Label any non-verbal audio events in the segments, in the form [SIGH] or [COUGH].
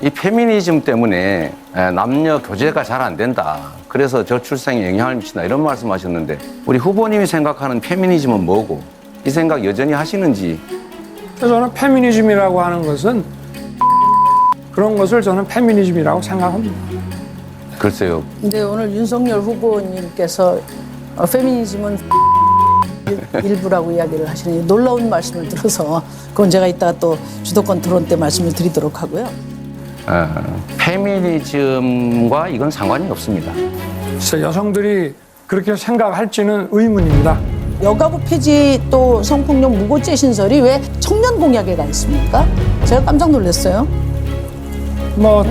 이 페미니즘 때문에 에, 남녀 교제가 잘 안 된다. 그래서 저출생에 영향을 미친다. 이런 말씀 하셨는데 우리 후보님이 생각하는 페미니즘은 뭐고 이 생각 여전히 하시는지 그래서 저는 페미니즘이라고 하는 것은 그런 것을 저는 페미니즘이라고 생각합니다. 글쎄요. 근데 오늘 윤석열 후보님께서 어, 페미니즘은 일- 일부라고 이야기를 하시는 놀라운 말씀을 들어서 그건 제가 이따가 또 주도권 토론 때 말씀을 드리도록 하고요. 어, 페미니즘과 이건 상관이 없습니다. 그래서 여성들이 그렇게 생각할지는 의문입니다. 여가부 폐지 또 성폭력 무고죄 신설이 왜 청년 공약에 가 있습니까? 제가 깜짝 놀랐어요. 뭐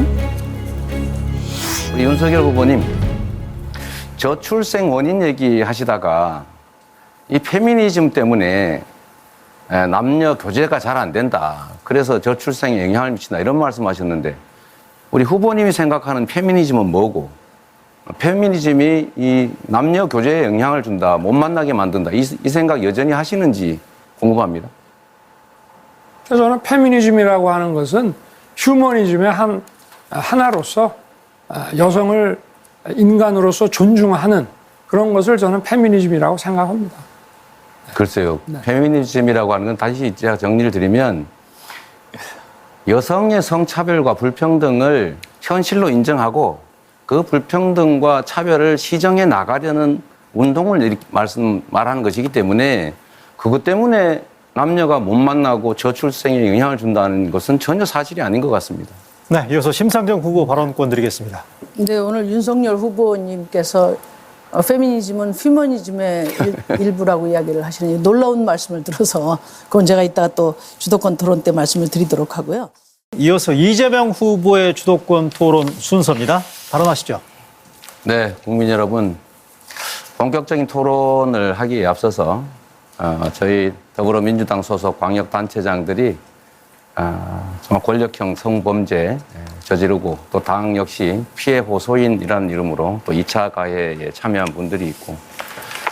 우리 윤석열 후보님 저출생 원인 얘기하시다가 이 페미니즘 때문에 에, 남녀 교제가 잘 안 된다. 그래서 저출생에 영향을 미친다. 이런 말씀하셨는데 우리 후보님이 생각하는 페미니즘은 뭐고 페미니즘이 이 남녀 교제에 영향을 준다, 못 만나게 만든다. 이, 이 생각 여전히 하시는지 궁금합니다. 저는 페미니즘이라고 하는 것은 휴머니즘의 한 하나로서 아, 여성을 인간으로서 존중하는 그런 것을 저는 페미니즘이라고 생각합니다. 글쎄요. 페미니즘이라고 하는 건 다시 제가 정리를 드리면 여성의 성차별과 불평등을 현실로 인정하고 그 불평등과 차별을 시정해 나가려는 운동을 말씀 말하는 것이기 때문에 그것 때문에 남녀가 못 만나고 저출생에 영향을 준다는 것은 전혀 사실이 아닌 것 같습니다. 네, 이어서 심상정 후보 발언권 드리겠습니다. 근데 오늘 윤석열 후보님께서 어, 페미니즘은 휴머니즘의 일, [LAUGHS] 일부라고 이야기를 하시는 놀라운 말씀을 들어서 그건 제가 이따가 또 주도권 토론 때 말씀을 드리도록 하고요. 이어서 이재명 후보의 주도권 토론 순서입니다. 발언하시죠. 네, 국민 여러분, 본격적인 토론을 하기에 앞서서 어, 저희 더불어민주당 소속 광역단체장들이 어, 정말 권력형 성범죄 에, 저지르고 또 당 역시 피해 호소인이라는 이름으로 또 2차 가해에 참여한 분들이 있고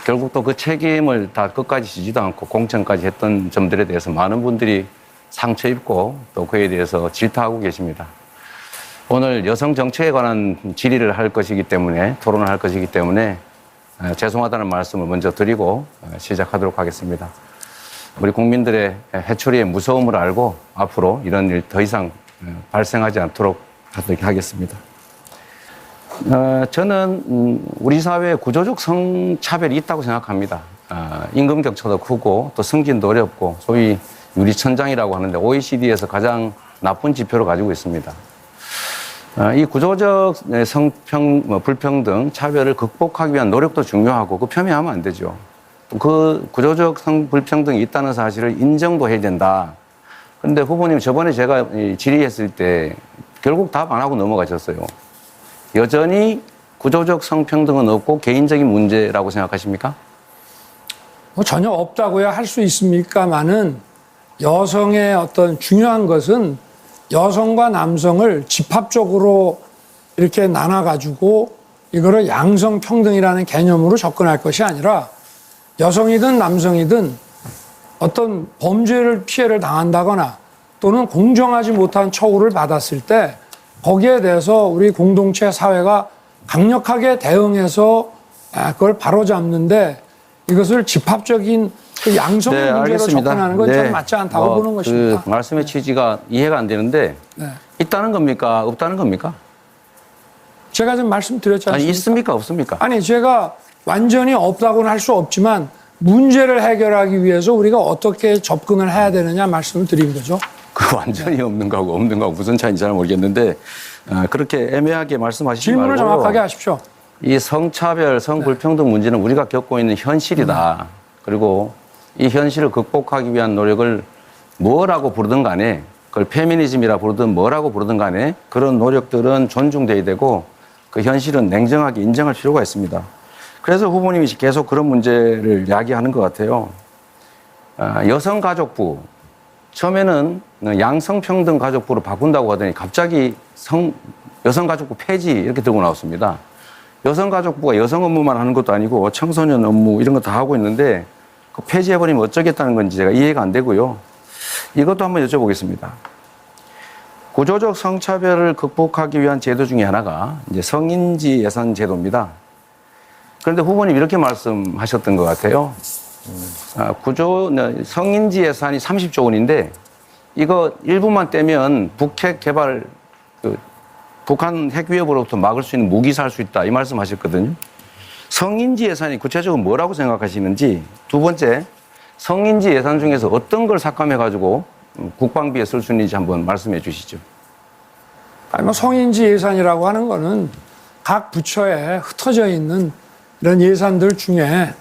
결국 또 그 책임을 다 끝까지 지지도 않고 공천까지 했던 점들에 대해서 많은 분들이 상처 입고 또 그에 대해서 질타하고 계십니다. 오늘 여성 정책에 관한 질의를 할 것이기 때문에 토론을 할 것이기 때문에 어, 죄송하다는 말씀을 먼저 드리고 어, 시작하도록 하겠습니다. 우리 국민들의 해초리의 무서움을 알고 앞으로 이런 일 더 이상 어, 발생하지 않도록 하겠습니다. 어, 저는 음, 우리 사회에 구조적 성차별이 있다고 생각합니다. 어, 임금 격차도 크고 또 승진도 어렵고 소위 유리천장이라고 하는데 OECD에서 가장 나쁜 지표를 가지고 있습니다. 어, 이 구조적 네, 성평, 뭐 불평등, 차별을 극복하기 위한 노력도 중요하고 그 폄훼하면 안 되죠. 또그 구조적 성 불평등이 있다는 사실을 인정도 해야 된다. 그런데 후보님 저번에 제가 이 질의했을 때 결국 답 안 하고 넘어가셨어요. 여전히 구조적 성평등은 없고 개인적인 문제라고 생각하십니까? 뭐 전혀 없다고야 할 수 있습니까만은 여성의 어떤 중요한 것은 여성과 남성을 집합적으로 이렇게 나눠 가지고 이거를 양성 평등이라는 개념으로 접근할 것이 아니라 여성이든 남성이든 어떤 범죄를 피해를 당한다거나 또는 공정하지 못한 처우를 받았을 때 거기에 대해서 우리 공동체 사회가 강력하게 대응해서 아, 그걸 바로잡는데 이것을 집합적인 그 양성의 문제로 접근하는 건좀 맞지 않다고 네, 뭐 보는 것입니다. 그 말씀의 취지가 이해가 안 되는데 네. 있다는 겁니까? 없다는 겁니까? 제가 아니 않습니까? 있습니까? 없습니까? 아니 제가 완전히 없다고는 할 수 없지만 문제를 해결하기 위해서 우리가 어떻게 접근을 해야 되느냐 말씀을 드린 거죠. 그 완전히 없는 거하고 없는 거하고 무슨 차이인지 잘 모르겠는데 어, 그렇게 애매하게 말씀하시지 질문을 말고 정확하게 하십시오. 이 성차별, 성불평등 문제는 우리가 겪고 있는 현실이다. 그리고 이 현실을 극복하기 위한 노력을 뭐라고 부르든 간에 그걸 페미니즘이라 부르든 뭐라고 부르든 간에 그런 노력들은 존중돼야 되고 그 현실은 냉정하게 인정할 필요가 있습니다. 그래서 후보님이 계속 그런 문제를 야기하는 것 같아요. 아, 여성가족부 처음에는 양성평등 가족부로 바꾼다고 하더니 갑자기 성, 여성가족부 폐지 이렇게 들고 나왔습니다. 여성가족부가 여성 업무만 하는 것도 아니고 청소년 업무 이런 거 다 하고 있는데 그 폐지해버리면 어쩌겠다는 건지 제가 이해가 안 되고요. 이것도 한번 여쭤보겠습니다. 구조적 성차별을 극복하기 위한 제도 중에 하나가 이제 성인지 예산 제도입니다. 그런데 후보님 이렇게 말씀하셨던 것 같아요. 아, 구조 성인지 예산이 30조 원인데 이거 일부만 떼면 북핵 개발 그 북한 핵 위협으로부터 막을 수 있는 무기 살 수 있다 이 말씀하셨거든요. 성인지 예산이 구체적으로 뭐라고 생각하시는지 두 번째 성인지 예산 중에서 어떤 걸 삭감해 가지고 국방비에 쓸 수 있는지 한번 말씀해 주시죠. 아니 뭐 성인지 예산이라고 하는 거는 각 부처에 흩어져 있는 이런 예산들 중에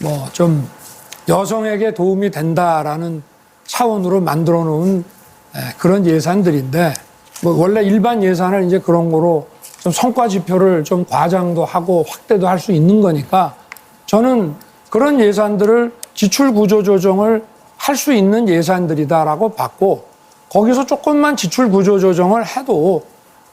뭐 좀 여성에게 도움이 된다라는 차원으로 만들어 놓은 예, 그런 예산들인데 뭐 원래 일반 예산을 이제 그런 거로 좀 성과 지표를 좀 과장도 하고 확대도 할 수 있는 거니까 저는 그런 예산들을 지출 구조 조정을 할 수 있는 예산들이다라고 봤고 거기서 조금만 지출 구조 조정을 해도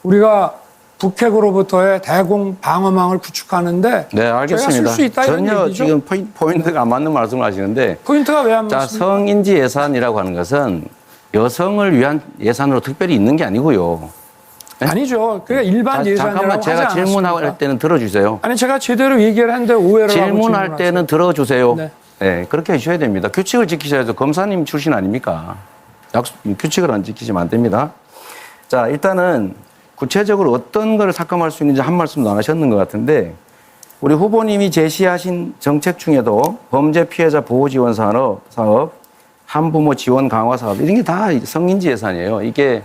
우리가 북핵으로부터의 대공 방어망을 구축하는데 네, 알겠습니다. 저희가 쓸수 있다 전혀. 지금 포인- 포인트 가 안 맞는 말씀을 하시는데 포인트가 왜안 자, 맞습니까? 성인지 예산이라고 하는 것은 여성을 위한 예산으로 특별히 있는 게 아니고요. 아니죠. 그러니까 일반 자, 예산이라고 잠깐만 제가 질문할 않았습니까? 때는 들어주세요. 아니 제가 제대로 얘기를 했는데 오해를 질문할. 때는 들어주세요. 네. 네. 그렇게 해주셔야 됩니다. 규칙을 지키셔야죠. 검사님 출신 아닙니까? 약속, 규칙을 안 지키시면 안 됩니다. 자, 일단은 구체적으로 어떤 걸 삭감할 수 있는지 한 말씀도 안 하셨는 것 같은데 우리 후보님이 제시하신 정책 중에도 범죄 피해자 보호 지원 산업, 사업, 한부모 지원 강화 사업 이런 게 다 성인지 예산이에요. 이게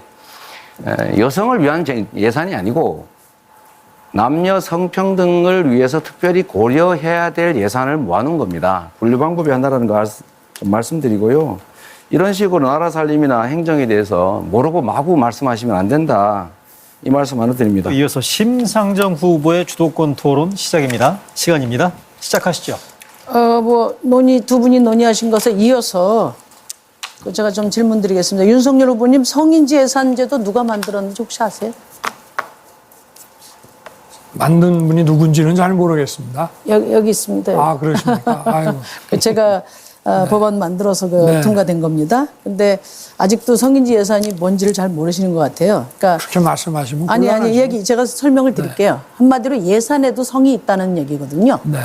에, 여성을 위한 제- 예산이 아니고 남녀 성평등을 위해서 특별히 고려해야 될 예산을 모아놓은 겁니다. 분류 방법이 알- 좀 말씀드리고요. 이런 식으로 나라 살림이나 행정에 대해서 모르고 마구 말씀하시면 안 된다. 이 말씀 하나 드립니다. 이어서 심상정 후보의 주도권 토론 시작입니다. 시간입니다. 시작하시죠. 어, 뭐 논의 두 분이 논의하신 것에 이어서 그 제가 좀 질문드리겠습니다. 윤석열 후보님 성인지 예산제도 누가 만들었는지 혹시 아세요? 만든 분이 누군지는 잘 모르겠습니다. 여기, 여기 있습니다. 아 그러십니까? 아이고. [LAUGHS] 제가 어, 법안 만들어서 그 네. 통과된 겁니다. 근데 아직도 성인지 예산이 뭔지를 잘 모르시는 것 같아요. 그러니까 그렇게 말씀하시면 아니 아니 곤란하죠. 얘기 제가 설명을 드릴게요. 한마디로 예산에도 성이 있다는 얘기거든요. 네.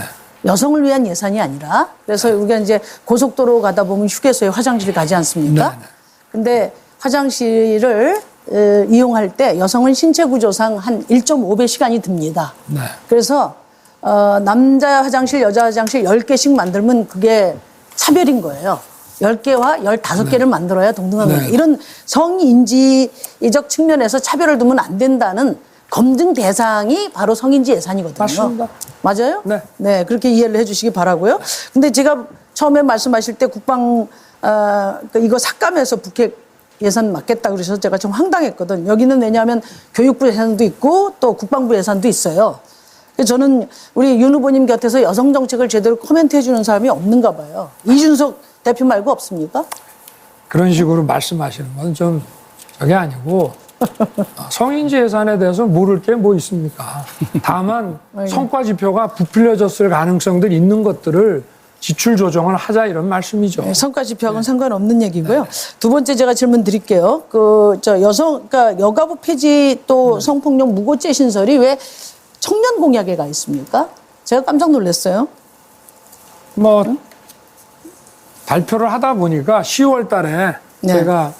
여성을 위한 예산이 아니라 그래서 우리가 이제 고속도로 가다 보면 휴게소에 화장실 가지 않습니까? 네, 네. 근데 화장실을 에, 이용할 때 여성은 신체 구조상 한 1.5배 시간이 듭니다. 네. 그래서 어, 남자 화장실, 여자 화장실 10개씩 만들면 그게 차별인 거예요. 10개와 15개를 만들어야 동등한 네. 거예요. 이런 성인지적 측면에서 차별을 두면 안 된다는 검증 대상이 바로 성인지 예산이거든요. 맞습니다. 맞아요? 네. 네, 그렇게 이해를 해 주시기 바라고요. 근데 제가 처음에 말씀하실 때 국방 어, 그 이거 삭감해서 북핵 예산 맞겠다 그러셔서 제가 좀 황당했거든. 여기는 왜냐하면 교육부 예산도 있고 또 국방부 예산도 있어요. 저는 우리 윤 후보님 곁에서 여성 정책을 제대로 코멘트해 주는 사람이 없는가 봐요. 이준석 대표 말고 없습니까? 그런 식으로 말씀하시는 건 좀 저게 아니고 어, [LAUGHS] 성인지 예산에 대해서 모를 게 뭐 있습니까? 다만 성과 지표가 부풀려졌을 가능성들이 있는 것들을 지출 조정을 하자 이런 말씀이죠. 네, 성과 지표하고는 상관없는 얘기고요. 두 번째 제가 질문 드릴게요. 그 저 여성 그러니까 여가부 폐지 또 성폭력 무고죄 신설이 왜 청년 공약에 가 있습니까? 제가 깜짝 놀랐어요. 뭐 발표를 하다 보니까 10월 달에 네. 제가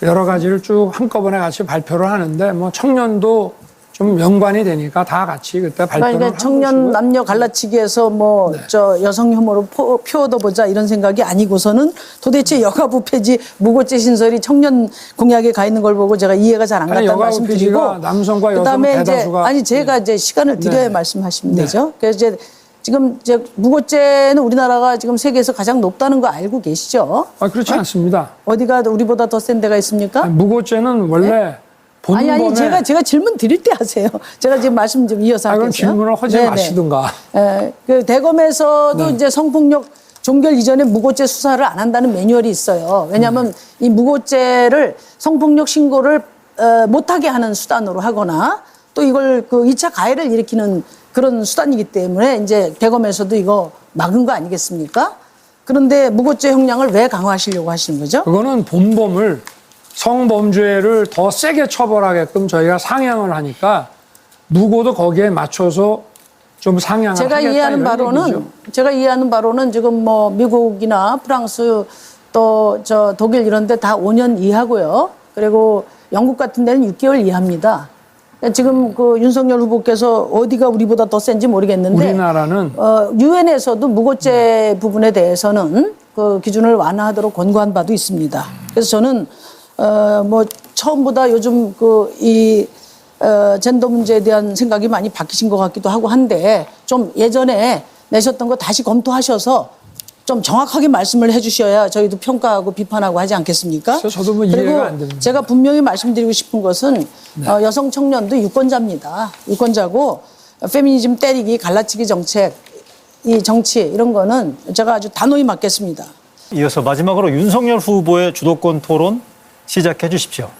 여러 가지를 쭉 한꺼번에 같이 발표를 하는데 뭐 청년도 좀 연관이 되니까 다 같이 그때 발표를 그러니까 한 청년. 네. 남녀 갈라치기에서 뭐 저 여성 혐오로 포, 표 얻어보자 이런 생각이 아니고서는 도대체 여가부 폐지 무고죄 신설이 청년 공약에 가 있는 걸 보고 제가 이해가 잘 안 아니, 갔다는 여가부 말씀드리고 남성과 여성 그다음에 이제 대다수가- 아니 제가 이제 시간을 드려야 네. 말씀하시면 네. 되죠. 그래서 이제 지금 이제 무고죄는 우리나라가 지금 세계에서 가장 높다는 거 알고 계시죠? 아, 그렇지 않습니다. 어디가 우리보다 더 센 데가 있습니까? 아니, 무고죄는 원래 네? 아니 아니 제가 제가 질문 드릴 때 하세요. [LAUGHS] 제가 지금 말씀 좀 이어서 아, 그럼 할게요. 질문을 하지 네네. 마시든가. 에, 그 대검에서도 네. 이제 성폭력 종결 이전에 무고죄 수사를 안 한다는 매뉴얼이 있어요. 왜냐하면 이 무고죄를 성폭력 신고를 어, 못하게 하는 수단으로 하거나 또 이걸 그 2차 가해를 일으키는 그런 수단이기 때문에 이제 대검에서도 이거 막은 거 아니겠습니까? 그런데 무고죄 형량을 왜 강화하시려고 하시는 거죠? 그거는 본범을 성범죄를 더 세게 처벌하게끔 저희가 상향을 하니까 무고도 거기에 맞춰서 좀 상향을 제가 하겠다 이해하는 바로는 얘기죠. 제가 이해하는 바로는 지금 뭐 미국이나 프랑스 또 저 독일 이런 데 다 5년 이하고요. 그리고 영국 같은 데는 6개월 이하입니다. 그러니까 지금 그 윤석열 후보께서 어디가 우리보다 더 센지 모르겠는데 우리나라는 어, 유엔에서도 무고죄 부분에 대해서는 그 기준을 완화하도록 권고한 바도 있습니다. 그래서 저는 어, 뭐 처음보다 요즘 그이 어, 젠더 문제에 대한 생각이 많이 바뀌신 것 같기도 하고 한데 좀 예전에 내셨던 거 다시 검토하셔서 좀 정확하게 말씀을 해주셔야 저희도 평가하고 비판하고 하지 않겠습니까? 그래서 저도 뭐 이해가 그리고 안 됩니다. 네. 제가 분명히 말씀드리고 싶은 것은 어, 여성 청년도 유권자입니다. 유권자고 페미니즘 때리기, 갈라치기 정책, 이 정치 이런 거는 제가 아주 단호히 맡겠습니다. 이어서 마지막으로 윤석열 후보의 주도권 토론 시작해 주십시오.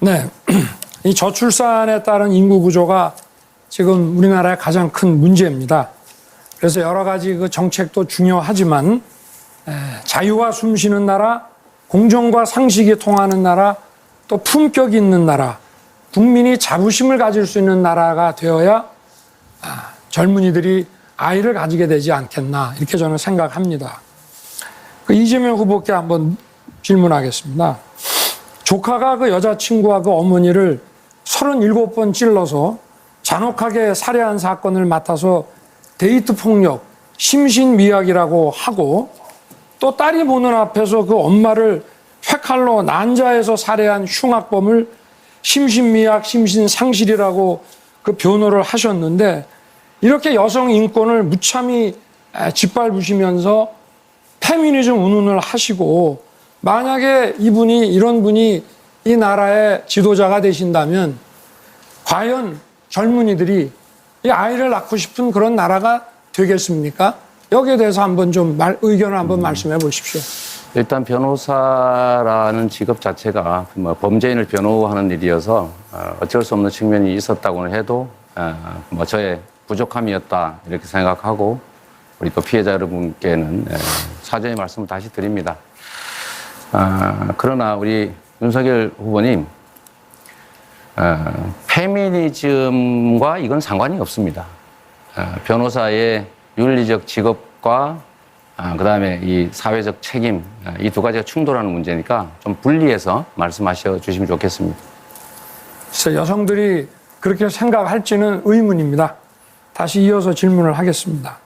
네. [CLEARS THROAT] 이 저출산에 따른 인구 구조가 지금 우리나라의 가장 큰 문제입니다. 그래서 여러 가지 그 정책도 중요하지만 에, 자유와 숨쉬는 나라, 공정과 상식이 통하는 나라, 또 품격 있는 나라, 국민이 자부심을 가질 수 있는 나라가 되어야 아, 젊은이들이 아이를 가지게 되지 않겠나 이렇게 저는 생각합니다. 그 이재명 후보께 한번 질문하겠습니다. 조카가 그 여자친구와 그 어머니를 37번 찔러서 잔혹하게 살해한 사건을 맡아서 데이트 폭력, 심신미약이라고 하고 또 딸이 보는 앞에서 그 엄마를 회칼로 난자해서 살해한 흉악범을 심신미약, 심신상실이라고 그 변호를 하셨는데 이렇게 여성 인권을 무참히 에, 짓밟으시면서 페미니즘 운운을 하시고 만약에 이분이 이런 분이 이 나라의 지도자가 되신다면 과연 젊은이들이 이 아이를 낳고 싶은 그런 나라가 되겠습니까? 여기에 대해서 한번 좀 말, 의견을 한번 말씀해 보십시오. 일단 변호사라는 직업 자체가 뭐 범죄인을 변호하는 일이어서 어, 어쩔 수 없는 측면이 있었다고는 해도 어, 뭐 저의 부족함이었다 이렇게 생각하고 우리 또 피해자 여러분께는 에, 사죄의 말씀을 다시 드립니다. 아, 그러나 우리 윤석열 후보님 어, 페미니즘과 이건 상관이 없습니다. 어, 변호사의 윤리적 직업과 아, 그다음에 이 사회적 책임 이두 가지가 충돌하는 문제니까 좀 분리해서 말씀하셔 주시면 좋겠습니다. 그래서 여성들이 그렇게 생각할지는 의문입니다. 다시 이어서 질문을 하겠습니다.